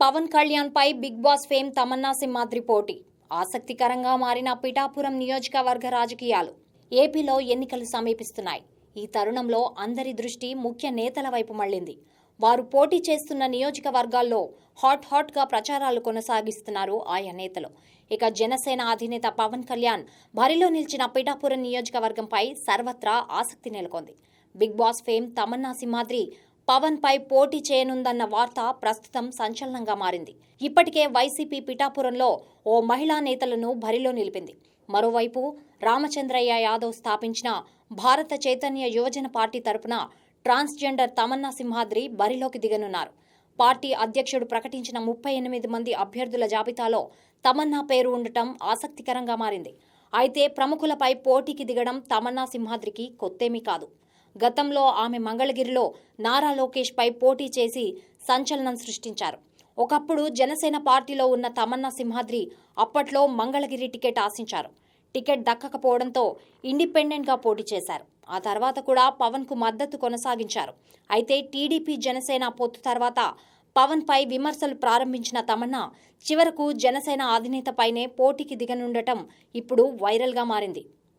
పవన్ కళ్యాణ్ పై Bigg Boss fame Tamanna Simhadri పోటీ. ఆసక్తికరంగా మారిన పిఠాపురం నియోజకవర్గ రాజకీయాలు ఏపీలో ఎన్నికలు సమీపిస్తున్నాయి. ఈ తరుణంలో అందరి దృష్టి ముఖ్య నేతల వైపు మళ్ళింది వారు పోటీ చేస్తున్న నియోజకవర్గాల్లో హాట్ హాట్గా ప్రచారాలు కొనసాగిస్తున్నారు ఆయా నేతలు. ఇక జనసేన అధినేత పవన్ కళ్యాణ్ బరిలో నిలిచిన పిఠాపురం నియోజకవర్గంపై సర్వత్రా ఆసక్తి నెలకొంది. Bigg Boss fame Tamanna Simhadri Pawan పై పోటీ చేయనుందన్న వార్త ప్రస్తుతం సంచలనంగా మారింది. ఇప్పటికే వైసీపీ పిఠాపురంలో ఓ మహిళా నేతలను బరిలో నిలిపింది. మరోవైపు రామచంద్రయ్య యాదవ్ స్థాపించిన భారత చైతన్య యువజన పార్టీ తరపున ట్రాన్స్జెండర్ తమన్నా సింహాద్రి బరిలోకి దిగనున్నారు. పార్టీ అధ్యక్షుడు ప్రకటించిన ముప్పై ఎనిమిది మంది అభ్యర్థుల జాబితాలో తమన్నా పేరు ఉండటం ఆసక్తికరంగా మారింది. అయితే ప్రముఖులపై పోటీకి దిగడం తమన్నా సింహాద్రికి కొత్తేమీ కాదు. గతంలో ఆమె మంగళగిరిలో నారా లోకేష్ పై పోటీ చేసి సంచలనం సృష్టించారు. ఒకప్పుడు జనసేన పార్టీలో ఉన్న తమన్నా సింహాద్రి అప్పట్లో మంగళగిరి టికెట్ ఆశించారు. టికెట్ దక్కకపోవడంతో ఇండిపెండెంట్గా పోటీ చేశారు. ఆ తర్వాత కూడా పవన్కు మద్దతు కొనసాగించారు. అయితే టీడీపీ జనసేన పొత్తు తర్వాత పవన్పై విమర్శలు ప్రారంభించిన తమన్నా చివరకు జనసేన అధినేతపైనే పోటీకి దిగనుండటం ఇప్పుడు వైరల్గా మారింది.